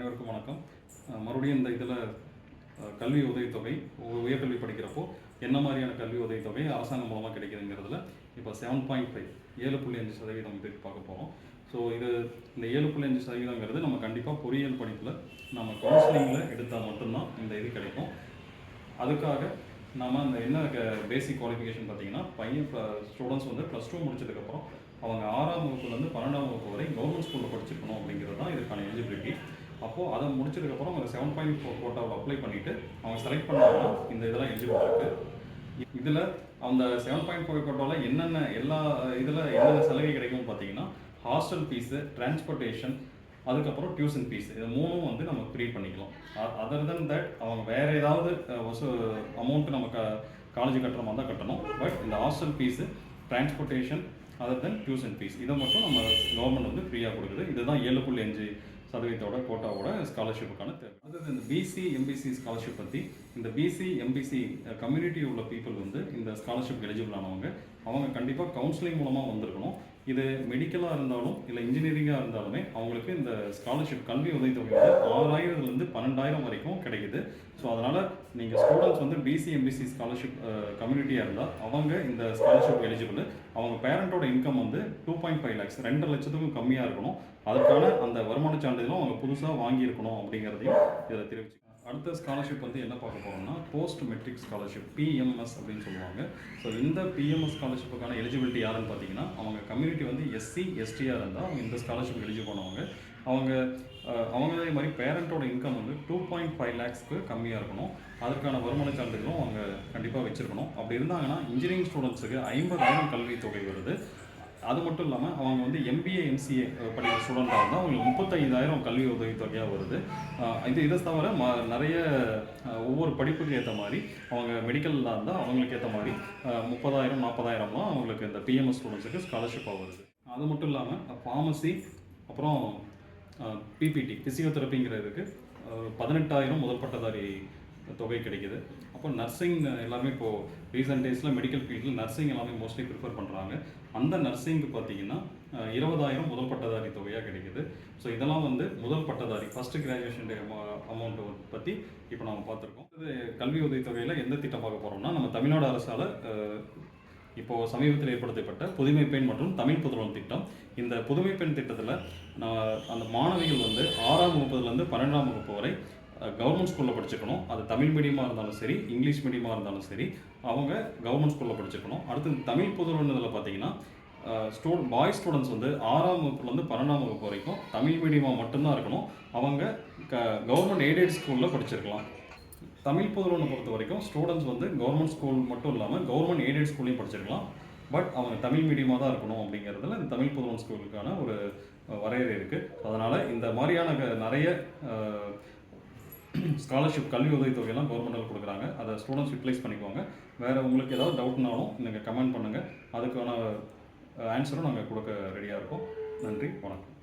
அனைவருக்கும் வணக்கம். மறுபடியும் இந்த இதில் கல்வி உதவித்தொகை உயர்கல்வி படிக்கிறப்போ என்ன மாதிரியான கல்வி உதவித்தொகை அரசாங்கம் மூலமாக கிடைக்குதுங்கிறதுல இப்போ செவன் பாயிண்ட் ஃபைவ் ஏழு புள்ளி அஞ்சு சதவீதம் இது பார்க்க போகிறோம் ஸோ இது இந்த ஏழு புள்ளி அஞ்சு சதவீதங்கிறது நம்ம கண்டிப்பாக பொறியியல் படிப்பில் நம்ம கவுன்சிலிங்கில் எடுத்தால் மட்டும்தான் இந்த இது கிடைக்கும். அதுக்காக நம்ம அந்த என்ன பேசிக் குவாலிஃபிகேஷன் பார்த்தீங்கன்னா பையன் ஸ்டூடெண்ட்ஸ் வந்து ப்ளஸ் டூ முடிச்சதுக்கப்புறம் அவங்க ஆறாம் வகுப்புலேருந்து பன்னெண்டாம் வகுப்பு வரை கவர்மெண்ட் ஸ்கூலில் படிச்சிருக்கணும் அப்படிங்கிறது தான் இதுக்கான எலிஜிபிலிட்டி அப்போது அதை முடிச்சதுக்கப்புறம் அந்த செவன் பாயிண்ட் ஃபோர் கோட்டாவில் அப்ளை பண்ணிவிட்டு அவங்க செலக்ட் பண்ணாங்கன்னா இந்த இதெல்லாம் எலிஜிபிள் இருக்குது இதில் அந்த செவன் பாயிண்ட் ஃபோர் கோட்டாவில் என்னென்ன எல்லா இதில் என்னென்ன சலுகை கிடைக்கும்னு பார்த்தீங்கன்னா ஹாஸ்டல் ஃபீஸு டிரான்ஸ்போர்ட்டேஷன் அதுக்கப்புறம் டியூஷன் ஃபீஸ் இது மூணும் வந்து நம்ம ஃப்ரீ பண்ணிக்கலாம். அதர் தென் தட் அவங்க வேறு ஏதாவது அமௌண்ட்டு நம்ம க காலேஜ் கட்டுற மாதிரி தான் கட்டணும். பட் இந்த hostel fees transportation other then tuition fees இதை மட்டும் நம்ம கவர்மெண்ட் வந்து ஃப்ரீயாக கொடுக்குது. இதுதான் ஏழு புள்ளி அஞ்சு சதவீதத்தோட கோட்டாவோட ஸ்காலர்ஷிப்புக்கான தேவை அடுத்தது இந்த பிசி எம்பிசி ஸ்காலர்ஷிப் பற்றி இந்த பிசி எம்பிசி கம்யூனிட்டி உள்ள பீப்புள் வந்து இந்த ஸ்காலர்ஷிப் எலிஜிபிள் ஆனவங்க அவங்க கண்டிப்பாக கவுன்சிலிங் மூலமாக வந்திருக்கணும். இது மெடிக்கலாக இருந்தாலும் இல்லை இன்ஜினியரிங்காக இருந்தாலுமே அவங்களுக்கு இந்த ஸ்காலர்ஷிப் கல்வி உதவித்தொகை வந்து ஆறாயிரத்துலேருந்து பன்னெண்டாயிரம் வரைக்கும் கிடைக்குது. ஸோ அதனால் நீங்கள் ஸ்டூடெண்ட்ஸ் வந்து பிசி எம்பிசி ஸ்காலர்ஷிப் கம்யூனிட்டியாக இருந்தால் அவங்க இந்த ஸ்காலர்ஷிப் எலிஜிபிள் அவங்க பேரண்ட்டோட இன்கம் வந்து டூ பாயிண்ட் ஃபைவ் லேக்ஸ் ரெண்டு லட்சத்துக்கும் கம்மியாக இருக்கணும். அதுக்கான அந்த வருமான சான்றிதழும் அவங்க புதுசாக வாங்கியிருக்கணும் அப்படிங்கிறதையும் இதை தெரிவிச்சு அடுத்த ஸ்காலர்ஷிப் வந்து என்ன பார்க்க போகிறோம்னா போஸ்ட் மெட்ரிக் ஸ்காலர்ஷிப் பிஎம்எஸ் அப்படின்னு சொல்லுவாங்க. ஸோ இந்த பிஎம்எஸ் ஸ்காலர்ஷிப்புக்கான எலிஜிபிலிட்டி யாருன்னு பார்த்தீங்கன்னா அவங்க கம்யூனிட்டி வந்து எஸ்சி எஸ்டியாக இருந்தால் அவங்க இந்த ஸ்காலர்ஷிப் எலிஜிபிள் பண்ணுவாங்க. அவங்க அவங்களே மாதிரி பேரண்ட்டோட இன்கம் வந்து டூ பாயிண்ட் ஃபைவ் லேக்ஸ்க்கு கம்மியாக இருக்கணும். அதற்கான வருமான சான்றிதழும் அவங்க கண்டிப்பாக வச்சுருக்கணும். அப்படி இருந்தாங்கன்னா இன்ஜினியரிங் ஸ்டூடெண்ட்ஸுக்கு ஐம்பதாயிரம் கல்வித் தொகை வருது. அது மட்டும் இல்லாமல் அவங்க வந்து எம்பிஏ எம்சிஏ படிக்கிற ஸ்டூடெண்ட்டாக இருந்தால் அவங்களுக்கு முப்பத்தைந்தாயிரம் கல்வி உதவித்தொகையாக வருது. இது இதை தவிர ம நிறைய ஒவ்வொரு படிப்புக்கு ஏற்ற மாதிரி அவங்க மெடிக்கலில் இருந்தால் அவங்களுக்கு ஏற்ற மாதிரி முப்பதாயிரம் நாற்பதாயிரம்லாம் அவங்களுக்கு இந்த பிஎம்எஸ் ஸ்டூடெண்ட்ஸுக்கு ஸ்காலர்ஷிப்பாக வருது. அது மட்டும் இல்லாமல் ஃபார்மசி அப்புறம் பிபிடி ஃபிசியோதெரப்பிங்கிறதுக்கு பதினெட்டாயிரம் முதல் பட்டதாரி தொகை கிடைக்குது. அப்போ நர்சிங் எல்லாமே இப்போது ரீசெண்ட் டேஸில் மெடிக்கல் ஃபீல்டில் நர்சிங் எல்லாமே மோஸ்ட்லி ப்ரிஃபர் பண்ணுறாங்க அந்த நர்சிங்க்கு பார்த்தீங்கன்னா இருபதாயிரம் முதல் பட்டதாரி தொகையாக கிடைக்குது. ஸோ இதெல்லாம் வந்து முதல் பட்டதாரி ஃபஸ்ட்டு கிராஜுவேஷன் அமௌண்ட்டை பற்றி இப்போ நம்ம பார்த்துருக்கோம் இது கல்வி உதவித்தொகையில் எந்த திட்டம் பார்க்க போகிறோம்னா நம்ம தமிழ்நாடு அரசால் இப்போது இப்போ சமீபத்தில் ஏற்படுத்தப்பட்ட புதுமை பெண் மற்றும் தமிழ் புதுவன் திட்டம். இந்த புதுமை பெண் திட்டத்தில் நான் அந்த மாணவிகள் வந்து ஆறாம் வகுப்புலேருந்து பன்னெண்டாம் வகுப்பு வரை கவர்மெண்ட் ஸ்கூலில் படிச்சுக்கணும். அது தமிழ் மீடியமாக இருந்தாலும் சரி இங்கிலீஷ் மீடியமாக இருந்தாலும் சரி அவங்க கவர்மெண்ட் ஸ்கூலில் படிச்சுக்கணும். அடுத்து தமிழ் புதல்வன் இதில் பார்த்தீங்கன்னா ஸ்டூ பாய் ஸ்டூடெண்ட்ஸ் வந்து ஆறாம் வகுப்புலேருந்து பன்னெண்டாம் வகுப்பு வரைக்கும் தமிழ் மீடியமாக மட்டும்தான் இருக்கணும். அவங்க க கவர்மெண்ட் எய்டட் ஸ்கூலில் படிச்சிருக்கலாம். தமிழ் புதல்வனை பொறுத்த வரைக்கும் ஸ்டூடெண்ட்ஸ் வந்து கவர்மெண்ட் ஸ்கூல் மட்டும் இல்லாமல் கவர்மெண்ட் எய்டட் ஸ்கூல்லையும் படிச்சிருக்கலாம். பட் அவங்க தமிழ் மீடியமாக தான் இருக்கணும் அப்படிங்கிறதுல இந்த தமிழ் புதுவன் ஸ்கூலுக்கான ஒரு வரையறை இருக்குது அதனால் இந்த மாதிரியான நிறைய ஸ்காலர்ஷிப் கல்வி உதவித்தொகையெல்லாம் கவர்மெண்ட்டில் கொடுக்குறாங்க. அதை ஸ்டூடெண்ட்ஸ் யூட்டிலைஸ் பண்ணிக்குவாங்க வேறு உங்களுக்கு ஏதாவது டவுட்னாலும் நீங்கள் கமெண்ட் பண்ணுங்கள் அதுக்கான uh, ஆன்சரும் நாங்கள் கொடுக்க ரெடியாக இருக்கோம். நன்றி வணக்கம்.